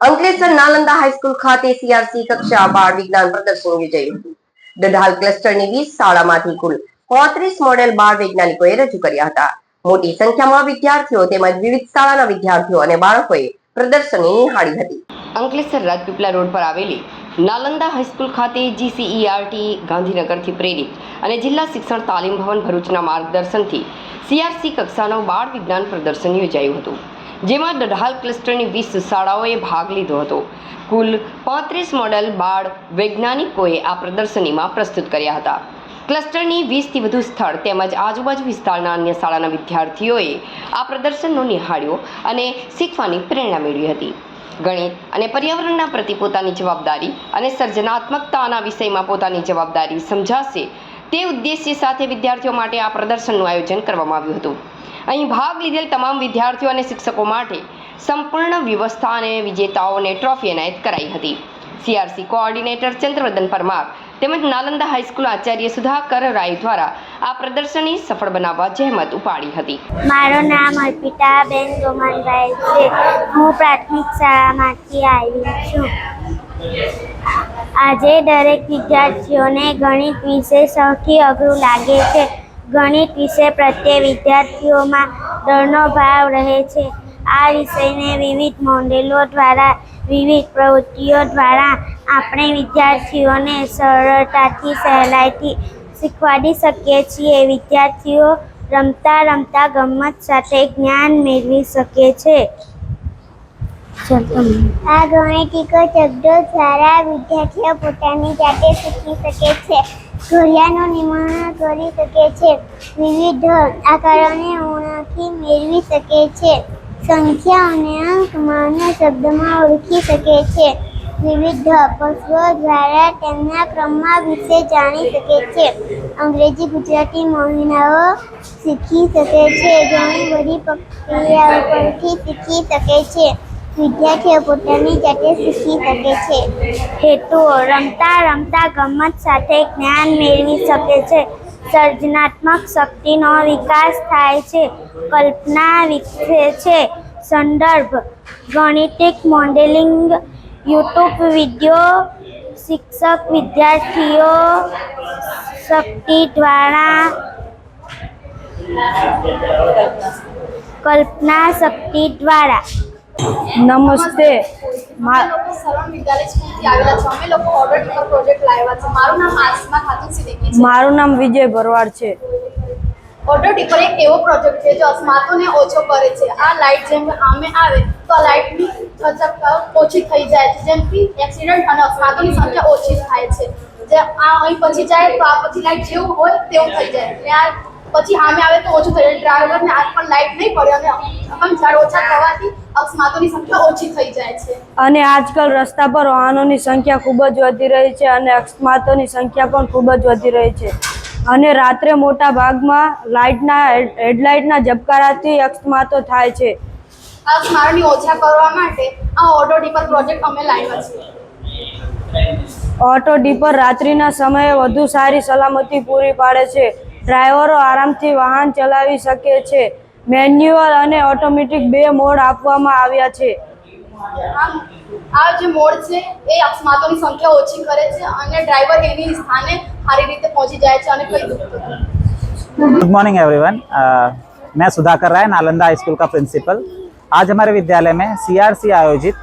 Ankleshwar Nalanda high school ખાતે CRC કક્ષા બાળ વિજ્ઞાન પ્રદર્શન યોજાયું હતું. દઢાલ ક્લસ્ટરની વીસ શાળામાંથી કુલ પોત્રીસ મોડેલ બાળ વૈજ્ઞાનિકોએ રજૂ કર્યા હતા. મોટી સંખ્યામાં વિદ્યાર્થીઓ તેમજ વિવિધ શાળાના વિદ્યાર્થીઓ અને બાળકોએ પ્રદર્શની નિહાળી હતી. અંકલેશ્વર રાજપીપલા રોડ પર આવેલી નાલંદા હાઈસ્કૂલ ખાતે જીસીઈઆરટી ગાંધીનગરથી પ્રેરિત અને જિલ્લા શિક્ષણ તાલીમ ભવન ભરૂચના માર્ગદર્શનથી સીઆરસી કક્ષાનો બાળ વિજ્ઞાન પ્રદર્શન યોજાયું હતું. જેમાં દઢાલ ક્લસ્ટરની વીસ શાળાઓએ ભાગ લીધો હતો. કુલ પાંત્રીસ મોડલ બાળ વૈજ્ઞાનિકોએ આ પ્રદર્શનીમાં પ્રસ્તુત કર્યા હતા. ક્લસ્ટરની વીસથી વધુ સ્થળ તેમજ આજુબાજુ વિસ્તારના અન્ય શાળાના વિદ્યાર્થીઓએ આ પ્રદર્શનનો નિહાળ્યો અને શીખવાની પ્રેરણા મેળવી હતી. ગણિત અને પર્યાવરણના પ્રતિ પોતાની જવાબદારી અને સર્જનાત્મકતાના વિષયમાં પોતાની જવાબદારી સમજાશે તે ઉદ્દેશ્ય સાથે વિદ્યાર્થીઓ માટે આ પ્રદર્શનનું આયોજન કરવામાં આવ્યું હતું. અહીં ભાગ લીધેલ તમામ વિદ્યાર્થીઓ અને શિક્ષકો માટે સંપૂર્ણ વ્યવસ્થા અને વિજેતાઓને ટ્રોફી એનાયત કરાઈ હતી. સીઆરસી કોઓર્ડિનેટર ચંદ્રવર્ધન પરમાર તેમજ નાલંદા હાઈસ્કૂલ આચાર્ય સુધાકર રાય દ્વારા આ પ્રદર્શની સફળ બનાવવા જહેમત ઉપાડી હતી. મારું નામ અર્પિતાબેન ગોમાનભાઈ છે. હું પ્રાથમિક શાળામાંથી આવી છું. આજે દરેક વિદ્યાર્થીઓને ગણિત વિશે સૌથી અઘરું લાગે છે. ગણિત વિષય પ્રત્યે વિદ્યાર્થીઓમાં ડરનો ભાવ રહે છે. આ વિષયને વિવિધ મોડેલો દ્વારા, વિવિધ પ્રવૃત્તિઓ દ્વારા આપણે વિદ્યાર્થીઓને સરળતાથી, સહેલાઈથી શીખવાડી શકીએ છીએ. વિદ્યાર્થીઓ રમતા રમતા ગમત સાથે જ્ઞાન મેળવી શકે છે. આ ગણિતિકો શબ્દો દ્વારા વિદ્યાર્થીઓ પોતાની જાતે શીખી શકે છે. ઘડિયાળનું નિર્માણ કરી શકે છે. વિવિધ આકારોને ઓળખી મેળવી શકે છે. સંખ્યા અને અંક માનવ શબ્દમાં ઓળખી શકે છે. વિવિધ પશુઓ દ્વારા તેમના ક્રમમાં વિશે જાણી શકે છે. અંગ્રેજી, ગુજરાતી મહિનાઓ શીખી શકે છે. ઘણી બધી પ્રક્રિયાઓ પરથી શીખી શકે છે. વિદ્યાર્થીઓ પોતાની જાતે શીખી શકે છે. હેતુઓ રમતા રમતા ગમત સાથે જ્ઞાન મેળવી શકે છે. સર્જનાત્મક શક્તિનો વિકાસ થાય છે. કલ્પના વિકસે છે. સંદર્ભ, ગણિતિક મોડેલિંગ, યુટ્યુબ વીડિયો શિક્ષક વિદ્યાર્થીઓ, શક્તિ દ્વારા કલ્પના શક્તિ દ્વારા નમસ્તે. મા સર્વણ વિદ્યાલય આવેલા છો. અમે લોકો ઓર્ડર પર પ્રોજેક્ટ લાવ્યા છે. મારું નામ વિજય ભરવાડ છે. ઓટો ટીપર એક એવો પ્રોજેક્ટ છે જે અસ્માતોને ઓછો કરે છે. આ લાઇટ જેમ આમે આવે તો લાઇટની ઓછી થઈ જાય છે. જેમ કે એક્સિડન્ટ અને અસ્માતોની સંખ્યા ઓછી થાય છે. જે આ અહીં પછી જાય તો આ પછી લાઇટ જેવું હોય તેવું થઈ જાય. એટલે આ પછી આમે આવે તો ઓછું થઈ જાય. ડ્રાઈવરને આજ પણ લાઇટ નહીં પડે અને અકમ ઝાડ ઓછા થવાથી અકસ્માતોની સંખ્યા ઓછી થઈ જાય છે. અને આજકાલ રસ્તા પર વાહનોની સંખ્યા ખૂબ જ વધી રહી છે અને અકસ્માતોની સંખ્યા પણ ખૂબ જ વધી રહી છે. અને રાત્રે મોટા ભાગમાં લાઇટના હેડલાઇટના ઝબકારાથી અકસ્માતો થાય છે. અકસ્માતોની ઓછા કરવા માટે આ ઓટો ડીપર પ્રોજેક્ટ અમે લાવ્યા છે. ઓટો ડીપર રાત્રિના સમયે વધુ સારી સલામતી પૂરી પાડે છે. ડ્રાઈવરો આરામથી વાહન ચલાવી શકે છે. મેન્યુઅલ અને ઓટોમેટિક બે મોડ આપવામાં આવ્યા છે આ આ જે મોડ છે એ અકસ્માતોની સંખ્યા ઓછી કરે છે અને ડ્રાઈવર એની સ્થાને સારી રીતે પહોંચી જાય છે અને કંઈ દુઃખ થતું નથી. गुड मॉर्निंग एवरीवन मैं सुधाकर राय नालंदा हाई स्कूल का प्रिंसिपल आज हमारे विद्यालय में सीआरसी आयोजित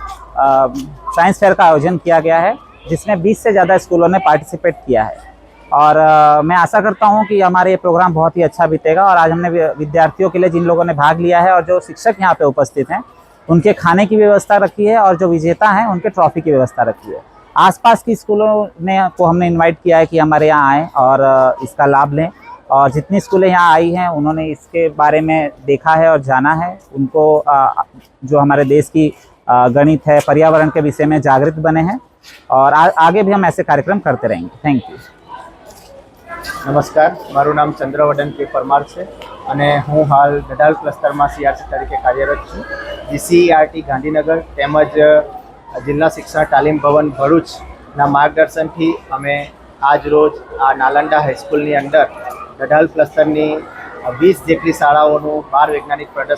साइंस फेयर का आयोजन किया गया है जिसमें 20 से ज़्यादा स्कूलों ने पार्टिसिपेट किया है और अ, मैं आशा करता हूँ कि हमारा ये प्रोग्राम बहुत ही अच्छा बीतेगा और आज हमने विद्यार्थियों के लिए जिन लोगों ने भाग लिया है और जो शिक्षक यहाँ पे उपस्थित हैं उनके खाने की व्यवस्था रखी है और जो विजेता हैं उनके ट्रॉफी की व्यवस्था रखी है। आसपास की स्कूलों ने को हमने इनवाइट किया है कि हमारे यहाँ आएँ और इसका लाभ लें और जितनी स्कूलें यहाँ आई हैं उन्होंने इसके बारे में देखा है और जाना है। उनको जो हमारे देश की गणित है पर्यावरण के विषय में जागृत बने हैं और आ, आगे भी हम ऐसे कार्यक्रम करते रहेंगे। थैंक यू નમસ્કાર. મારું નામ ચંદ્રવદન કે. પરમાર છે અને હું હાલ ગઢાલ ક્લસ્ટરમાં સીઆરસી તરીકે કાર્યરત છું. જીસીઆરટી ગાંધીનગર તેમજ જિલ્લા શિક્ષણ તાલીમ ભવન ભરૂચના માર્ગદર્શનથી અમે આજ રોજ આ નાલંડા હાઈસ્કૂલની અંદર ગઢાલ ક્લસ્ટરની વીસ જેટલી શાળાઓનું બાર વૈજ્ઞાનિક પ્રદર્શન